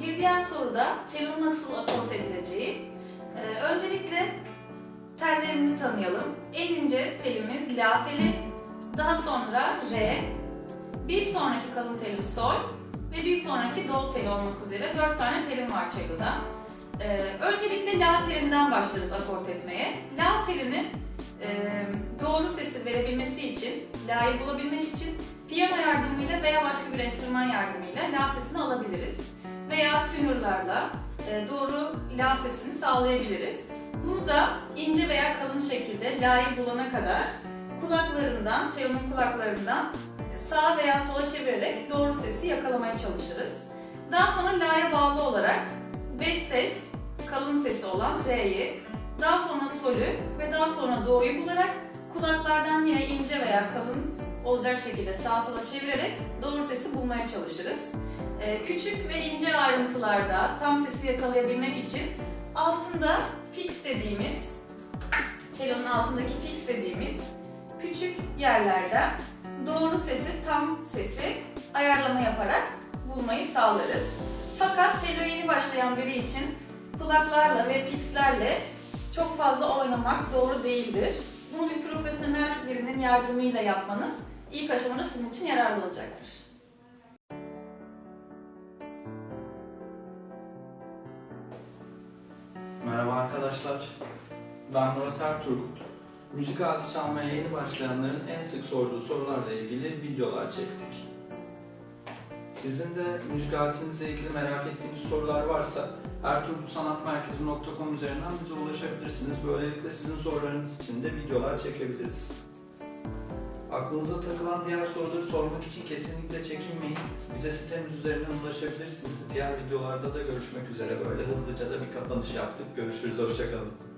Bir diğer soruda cello'nun nasıl akort edileceği. Ee, öncelikle tellerimizi tanıyalım. En ince telimiz La teli, daha sonra Re, bir sonraki kalın telim Sol ve bir sonraki Do teli olmak üzere dört tane telim var cello'da. Ee, öncelikle La telinden başlarız akort etmeye. La telini e, doğru sesi verebilmesi için, La'yı bulabilmek için piyano yardımıyla veya başka bir enstrüman yardımıyla La sesini alabiliriz. Veya tünürlerle e, doğru La sesini sağlayabiliriz. Bunu da ince veya kalın şekilde La'yı bulana kadar kulaklarından, cello'nun kulaklarından sağa veya sola çevirerek doğru sesi yakalamaya çalışırız. Daha sonra La'ya bağlı olarak beş ses, kalın sesi olan Re'yi, daha sonra Sol'ü ve daha sonra Do'yu bularak kulaklardan yine ince veya kalın olacak şekilde sağa sola çevirerek doğru sesi bulmaya çalışırız. Ee, küçük ve ince ayrıntılarda tam sesi yakalayabilmek için altında fix dediğimiz, cello'nun altındaki fix dediğimiz küçük yerlerden doğru sesi, tam sesi ayarlama yaparak bulmayı sağlarız. Fakat cello yeni başlayan biri için kulaklarla ve fixlerle çok fazla oynamak doğru değildir. Bunu bir profesyonel birinin yardımıyla yapmanız ilk aşamada sizin için yararlı olacaktır. Merhaba arkadaşlar. Ben Murat Erturgut. Müzik aleti çalmaya yeni başlayanların en sık sorduğu sorularla ilgili videolar çektik. Sizin de müzik aletinizle ilgili merak ettiğiniz sorular varsa erturgutsanatmerkezi.com üzerinden bize ulaşabilirsiniz. Böylelikle sizin sorularınız için de videolar çekebiliriz. Aklınıza takılan diğer soruları sormak için kesinlikle çekinmeyin. Bize sitemiz üzerinden ulaşabilirsiniz. Diğer videolarda da görüşmek üzere. Böyle hızlıca da bir kapanış yaptık. Görüşürüz, hoşçakalın.